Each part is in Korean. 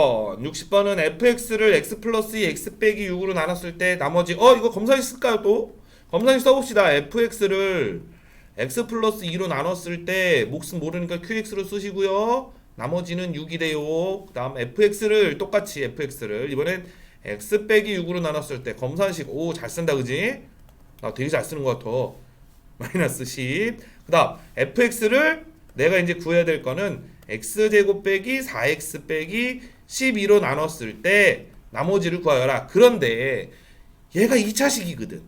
60번. 60번은 fx를 x 플러스 2 x 빼기 6으로 나눴을 때 나머지 어 이거 검사식 쓸까요 또? 검사식 써봅시다. fx를 x 플러스 2로 나눴을 때 몫은 모르니까 qx로 쓰시고요. 나머지는 6이 돼요. 그 다음 fx를 똑같이 fx를 이번엔 x 빼기 6으로 나눴을 때 검사식 오 잘 쓴다 그지? 나 되게 잘 쓰는 것 같아. 마이너스 10. 그 다음 fx를 내가 이제 구해야 될 거는 x제곱 빼기 4x 빼기 12로 나눴을 때 나머지를 구하여라. 그런데 얘가 2차식이거든.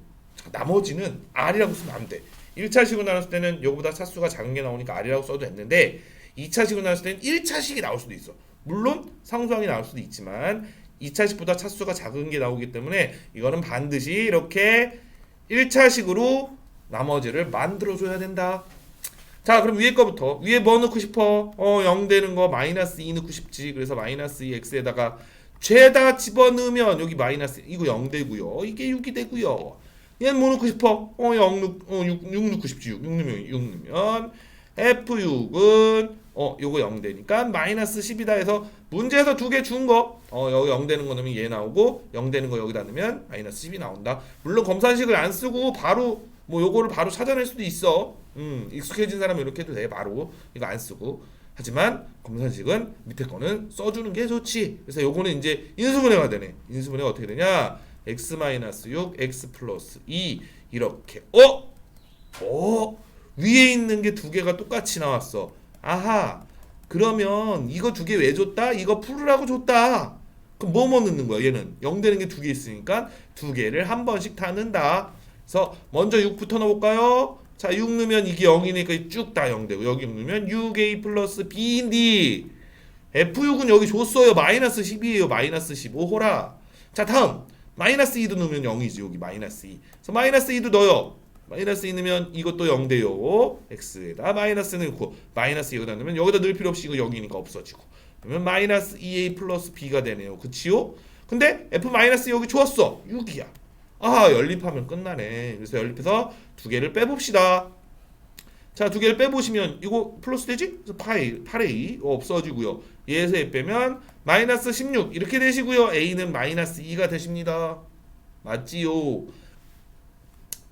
나머지는 r이라고 쓰면 안 돼. 1차식으로 나눴을 때는 요거보다 차수가 작은 게 나오니까 r이라고 써도 됐는데 2차식으로 나눴을 때는 1차식이 나올 수도 있어. 물론 상수항이 나올 수도 있지만 2차식보다 차수가 작은 게 나오기 때문에 이거는 반드시 이렇게 1차식으로 나머지를 만들어줘야 된다. 자 그럼 위에 거부터. 위에 뭐 넣고 싶어? 어 0 되는 거 마이너스 2 넣고 싶지. 그래서 마이너스 2x에다가 죄다 집어넣으면 여기 마이너스 이거 0 되고요. 이게 6이 되고요. 얘는 뭐 넣고 싶어? 어 0 넣, 어, 6, 6 넣고 싶지. 6, 6 넣으면 6 넣으면 f6은 어 요거 0 되니까 마이너스 10이다 해서 문제에서 두 개 준 거. 어 여기 0 되는 거 넣으면 얘 나오고 0 되는 거 여기다 넣으면 마이너스 10이 나온다. 물론 검산식을 안 쓰고 바로 뭐 요거를 바로 찾아낼 수도 있어 음 익숙해진 사람은 이렇게 해도 돼 바로 이거 안 쓰고 하지만 검산식은 밑에 거는 써주는 게 좋지 그래서 요거는 이제 인수분해가 되네 인수분해가 어떻게 되냐 x 마이너스 6 x 플러스 2 이렇게 어? 어? 위에 있는 게 두 개가 똑같이 나왔어. 아하. 그러면 이거 두 개 왜 줬다? 이거 풀으라고 줬다. 그럼 뭐뭐 넣는 거야? 얘는 0 되는 게 두 개 있으니까 두 개를 한 번씩 다 넣는다. 그래서 먼저 6부터 넣어볼까요? 자, 6 넣으면 이게 0이니까 쭉 다 0 되고 여기 6 넣으면 6a 플러스 b인데 f6은 여기 줬어요. 마이너스 10이에요. 마이너스 15호라. 자, 다음 마이너스 2도 넣으면 0이지 여기 마이너스 2. 그래서 마이너스 2도 넣어요. 마이너스 2 넣으면 이것도 0 돼요. x에다 마이너스 넣고 마이너스 여기다 넣으면 여기다 넣을 필요 없이 이거 0이니까 없어지고 그러면 마이너스 2a 플러스 b가 되네요. 그치요? 근데 f 마이너스 여기 좋았어. 6이야. 아 연립하면 끝나네. 그래서 연립해서 두 개를 빼봅시다. 자, 두 개를 빼보시면 이거 플러스 되지? 그래서 파이, 8a 없어지고요. 얘에서 얘 빼면 마이너스 16 이렇게 되시고요. a는 마이너스 2가 되십니다. 맞지요?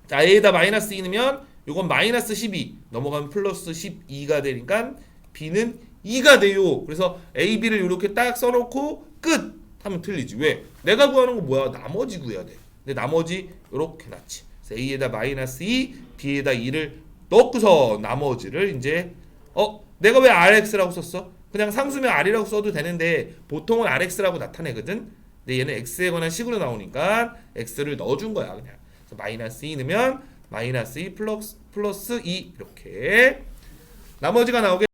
자, a에다 마이너스 2 넣으면 이건 마이너스 12 넘어가면 플러스 12가 되니까 b는 2가 돼요. 그래서 a, b를 이렇게 딱 써놓고 끝 하면 틀리지. 왜? 내가 구하는 거 뭐야? 나머지 구해야 돼. 근데 나머지 이렇게 놨지. 그래서 a에다 마이너스 2, b에다 2를 넣고서 나머지를 이제 어 내가 왜 rx라고 썼어? 그냥 상수면 r이라고 써도 되는데 보통은 rx라고 나타내거든. 근데 얘는 x에 관한 식으로 나오니까 x를 넣어준 거야 그냥. 그래서 마이너스 2 넣으면 마이너스 2 플러스 플러스 2 이렇게 나머지가 나오게.